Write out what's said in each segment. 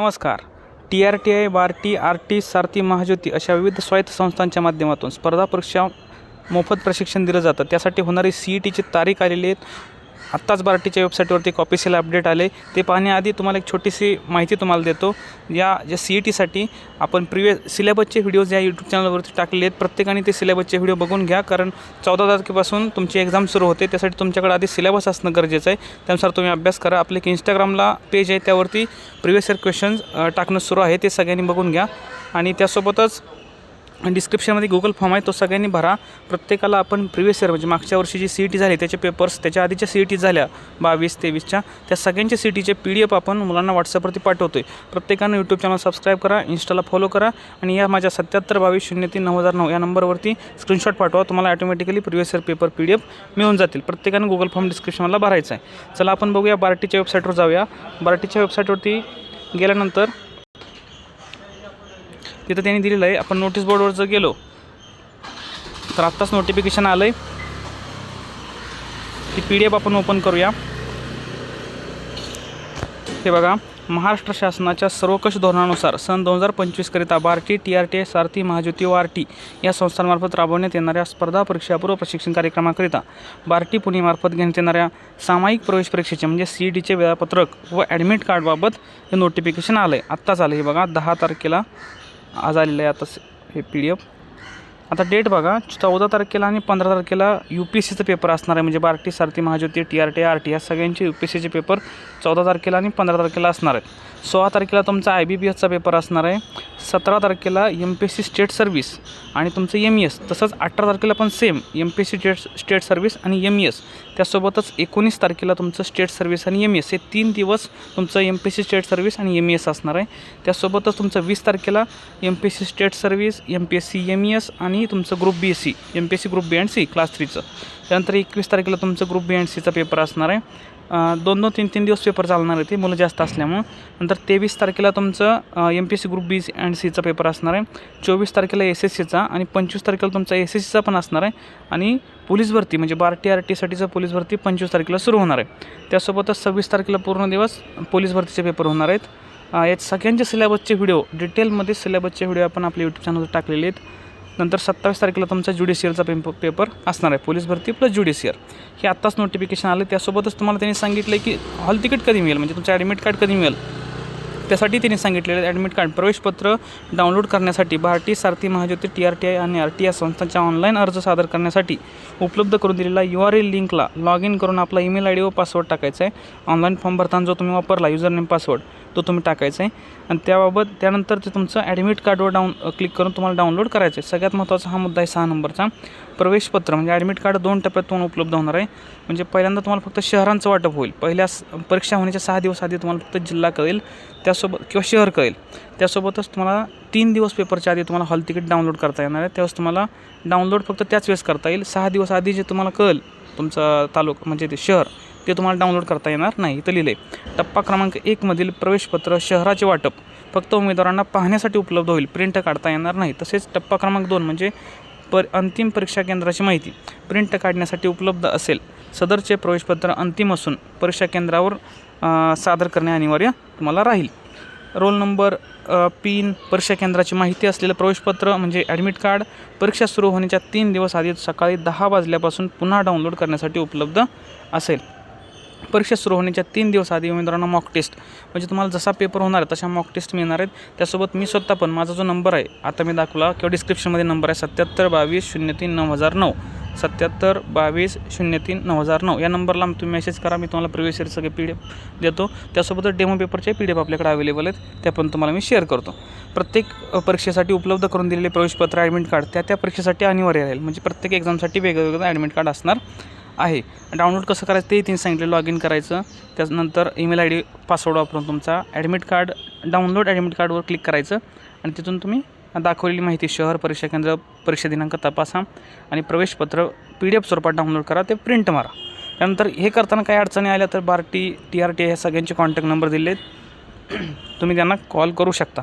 नमस्कार. T R T I Barti R T Sarathi Mahajyoti अशा विविध स्वायत्त संस्थांच्या माध्यमातून स्पर्धा परीक्षा मोफत प्रशिक्षण दिलं जातं. त्यासाठी होणारी सी ई टीची तारीख आलेली आहेत आत्ताच बार्टीच्या वेबसाईटवरती एक ऑफिशियल अपडेट आले. ते पाहण्याआधी तुम्हाला एक छोटीशी माहिती तुम्हाला देतो. या ज्या सी ई टीसाठी आपण प्रिवियस सिलेबसचे व्हिडिओज या यूट्यूब चॅनलवरती टाकले आहेत. प्रत्येकाने ते सिलेबसचे व्हिडिओ बघून घ्या. कारण चौदा तारखेपासून तुमची एक्झाम सुरू होते. त्यासाठी तुमच्याकडे आधी सिलेबस असणं गरजेचं आहे. त्यानुसार तुम्ही अभ्यास करा. आपले एक इंस्टाग्रामला पेज आहे. त्यावरती प्रिव्हियस इयर क्वेश्चन्स टाकणं सुरू आहे. ते सगळ्यांनी बघून घ्या. आणि त्यासोबतच डिस्क्रिप्शनमध्ये गुगल फॉर्म आहे. तो सगळ्यांनी भरा. प्रत्येकाला आपण प्रिव्हियस इयर म्हणजे मागच्या वर्षी जी सी ई टी झाली त्याचे पेपर्स त्याच्या आधीच्या सी ई टी झाल्या बावीस तेवीसच्या. त्या सगळ्यांच्या सी ई टीचे पी डी एफ आपण मुलांना व्हॉट्सअपवरती पाठवतो आहे प्रत्येकानं यूट्यूब चॅनल सबस्क्राईब करा इंस्टाला फॉलो करा आणि या माझ्या सत्याहत्तर बावीस शून्य तीन नऊ हजार नऊ या नंबरवरती स्क्रीनशॉट पाठवा. तुम्हाला automatically previous year paper P D F मिळून जातील. प्रत्येकानं गुगल फॉर्म डिस्क्रिप्शनला भरायचा आहे. चला आपण बघूया बार्टीच्या वेबसाईटवर जाऊया. बार्टीच्या वेबसाईटवरती गेल्यानंतर तिथं त्यांनी दिलेलं आहे. आपण नोटीस बोर्डवर जर गेलो तर आत्ताच नोटिफिकेशन आलं आहे ती पी डी एफ आपण ओपन करूया. हे बघा महाराष्ट्र शासनाच्या सर्वकष धोरणानुसार सन दोन हजार पंचवीसकरिता Barti T R T I Sarathi Mahajyoti व आर टी या संस्थांमार्फत राबवण्यात येणाऱ्या स्पर्धा परीक्षापूर्व प्रशिक्षण कार्यक्रमाकरिता बार्टी पुणेमार्फत घेण्यात येणाऱ्या सामायिक प्रवेश परीक्षेचे म्हणजे सी ई डीचे वेळापत्रक व ॲडमिट कार्डबाबत हे नोटिफिकेशन आलं आहे आत्ताच आलं हे बघा दहा तारखेला आज आलेलं आहे आता स- हे पी डी एफ आता डेट बघा चौदा तारखेला आणि पंधरा तारखेला यू पी एस सीचं पेपर असणार आहे. म्हणजे Barti Sarathi Mahajyoti T R T R T या सगळ्यांचे यू पी एस सीचे पेपर चौदा तारखेला आणि पंधरा तारखेला असणार आहेत. सोळा तारखेला तुमचा आय बी बी एसचा पेपर असणार आहे. सतरा तारखेला M P S C state service आणि तुमचं एम ई एस तसंच अठरा तारखेला पण same M P S C state state service आणि एम ई एस त्यासोबतच एकोणीस तारखेला तुमचं स्टेट सर्व्हिस आणि एम ई एस हे तीन दिवस तुमचं M P S C state service आणि एम ई एस असणार आहे. त्यासोबतच तुमचं वीस तारखेला M P S C state service M P S C M E S आणि तुमचं group B S C M P S C group B and C class थ्रीचं त्यानंतर एकवीस तारखेला तुमचं ग्रुप बी अँड सीचा पेपर असणार आहे. दोन दोन तीन तीन दिवस पेपर चालणार आहे ते मुलं जास्त असल्यामुळं. नंतर तेवीस तारखेला तुमचं M P S C group B and सीचा पेपर असणार आहे. चोवीस तारखेला एस एस सीचा आणि पंचवीस तारखेला तुमचा एस एस सीचा पण असणार आहे. आणि पोलीस भरती म्हणजे बार टी आर टीसाठीचं पोलीस भरती पंचवीस तारखेला सुरू होणार आहे. त्यासोबतच सव्वीस तारखेला पूर्ण दिवस पोलीस भरतीचे पेपर होणार आहेत. यात सगळ्यांचे सिलेबसचे व्हिडिओ डिटेलमध्ये सिलेबसचे व्हिडिओ आपण आपल्या यूट्यूब चॅनलवर टाकलेले आहेत. नंतर सत्तावीस तारखेला तुमचा ज्युडिशियलचा पेप पेपर असणार आहे. पोलीस भरती प्लस ज्युडिशियर हे आत्ताच नोटिफिकेशन आलं. त्यासोबतच तुम्हाला त्यांनी सांगितलं की हॉल तिकीट कधी मिळेल? म्हणजे तुमचं ॲडमिट कार्ड कधी मिळेल? त्यासाठी त्यांनी सांगितलेलं आहे. ॲडमिट कार्ड प्रवेशपत्र डाउनलोड करण्यासाठी भारतीय Sarathi Mahajyoti T R T I आणि आर टी आय संस्थांच्या ऑनलाईन अर्ज सादर करण्यासाठी उपलब्ध करून दिलेला यू आर एल लिंकला लॉग इन करून आपला ईमेल आय डी व पासवर्ड टाकायचा आहे. ऑनलाईन फॉर्म भरताना जो तुम्ही वापरला युजर नेम पासवर्ड तो तुम्ही टाकायचा आहे. आणि त्याबाबत त्यानंतर ते तुमचं ॲडमिट कार्डवर डाऊन क्लिक करून तुम्हाला डाउनलोड करायचं आहे. सगळ्यात महत्त्वाचा हा मुद्दा आहे सहा नंबरचा. प्रवेशपत्र म्हणजे ॲडमिट कार्ड दोन टप्प्यात तुम्हाला उपलब्ध होणार आहे. म्हणजे पहिल्यांदा तुम्हाला फक्त शहरांचं वाटप होईल. पहिल्या परीक्षा होण्याच्या सहा दिवस आधी तुम्हाला फक्त जिल्हा कळेल त्यासोबत किंवा शहर कळेल. त्यासोबतच तुम्हाला तीन दिवस पेपरच्या आधी तुम्हाला हॉल तिकीट डाउनलोड करता येणार आहे. त्यावेळेस तुम्हाला डाउनलोड फक्त त्याच वेळेस करता येईल. सहा दिवस आधी जे तुम्हाला कळेल तुमचा तालुका म्हणजे ते शहर ते तुम्हाला डाउनलोड करता येणार नाही. इथं लिहिलं आहे टप्पा क्रमांक एकमधील प्रवेशपत्र शहराचे वाटप. फक्त उमेदवारांना पाहण्यासाठी उपलब्ध होईल. प्रिंट काढता येणार नाही. तसेच टप्पा क्रमांक दोन म्हणजे पर अंतिम परीक्षा केंद्राची माहिती. प्रिंट काढण्यासाठी उपलब्ध असेल. सदरचे प्रवेशपत्र अंतिम असून परीक्षा केंद्रावर सादर करणे अनिवार्य तुम्हाला राहील. रोल नंबर पिन परीक्षा केंद्राची माहिती असलेलं प्रवेशपत्र म्हणजे ॲडमिट कार्ड परीक्षा सुरू होण्याच्या तीन दिवस आधी सकाळी दहा वाजल्यापासून पुन्हा डाउनलोड करण्यासाठी उपलब्ध असेल. परीक्षा सुरू होण्याच्या तीन दिवस आधी उमेदवारांना मॉक टेस्ट म्हणजे तुम्हाला जसा पेपर होणार आहे तशा मॉक टेस्ट मिळणार आहेत. त्यासोबत मी स्वतः पण माझा जो नंबर आहे आता मी दाखवला किंवा डिस्क्रिप्शनमध्ये नंबर आहे सत्याहत्तर बावीस शून्य तीन नऊ हजार नऊ. सत्याहत्तर बावीस शून्य तीन नऊ हजार नऊ. या नंबरला तुम्ही मेसेज करा मी तुम्हाला प्रिव्हियस इयर सगळे पी डी एफ देतो. त्यासोबतच डेमो पेपरचे पी डी एफ आपल्याकडे अवेलेबल आहेत. त्या पण तुम्हाला मी शेअर करतो. प्रत्येक परीक्षेसाठी उपलब्ध करून दिलेले प्रवेशपत्र ॲडमिट कार्ड त्या त्या परीक्षेसाठी अनिवार्य राहील. म्हणजे प्रत्येक एक्झामसाठी वेगवेगळं ॲडमिट कार्ड असणार. आहे. डाउनलोड कसं करायचं ते तिने सांगितलं लॉग इन करायचं. त्यानंतर ईमेल आय डी पासवर्ड वापरून तुमचा ॲडमिट कार्ड डाउनलोड ॲडमिट कार्डवर क्लिक करायचं. आणि तिथून तुम्ही दाखवलेली माहिती शहर परीक्षा केंद्र परीक्षा दिनांक तपासा. आणि प्रवेशपत्र पी डी एफ स्वरूपात डाउनलोड करा ते प्रिंट मारा. त्यानंतर हे करताना काही अडचणी आल्या तर Barti T T R T सगळ्यांचे कॉन्टॅक्ट नंबर दिले आहेत तुम्ही त्यांना कॉल करू शकता.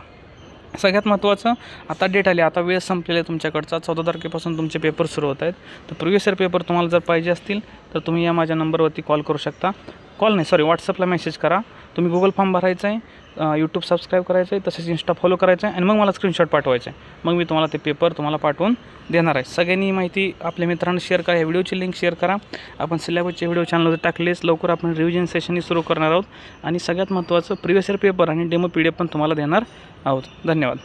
सगळ्यात महत्त्वाचं आता डेट आली आता वेळ संपलेला आहे तुमच्याकडचा. चौदा तारखेपासून तुमचे पेपर सुरू होत आहेत. तर प्रिव्हियस इयर पेपर तुम्हाला जर पाहिजे असतील तर तुम्ही या माझ्या नंबरवरती कॉल करू शकता. कॉल नाही सॉरी व्हॉट्सअपला मेसेज करा. तुम्ही गुगल फॉर्म भरायचा आहे. यूट्यूब सबस्क्राईब करायचं आहे तसेच इंस्टा फॉलो करायचं आहे आणि मग मला स्क्रीनशॉट पाठवायचं आहे मग मी तुम्हाला ते पेपर तुम्हाला पाठवून देणार आहे. सगळ्यांनी माहिती आपल्या मित्रांना शेअर करा. या व्हिडिओची लिंक शेअर करा. आपण सिलेबसचे व्हिडिओ चॅनलवर टाकलेच लवकर आपण रिव्हिजन सेशनही सुरू करणार आहोत. आणि सगळ्यात महत्त्वाचं प्रिव्हियस इयर पेपर आणि डेमो पी डी एफ पण तुम्हाला देणार आहोत. धन्यवाद.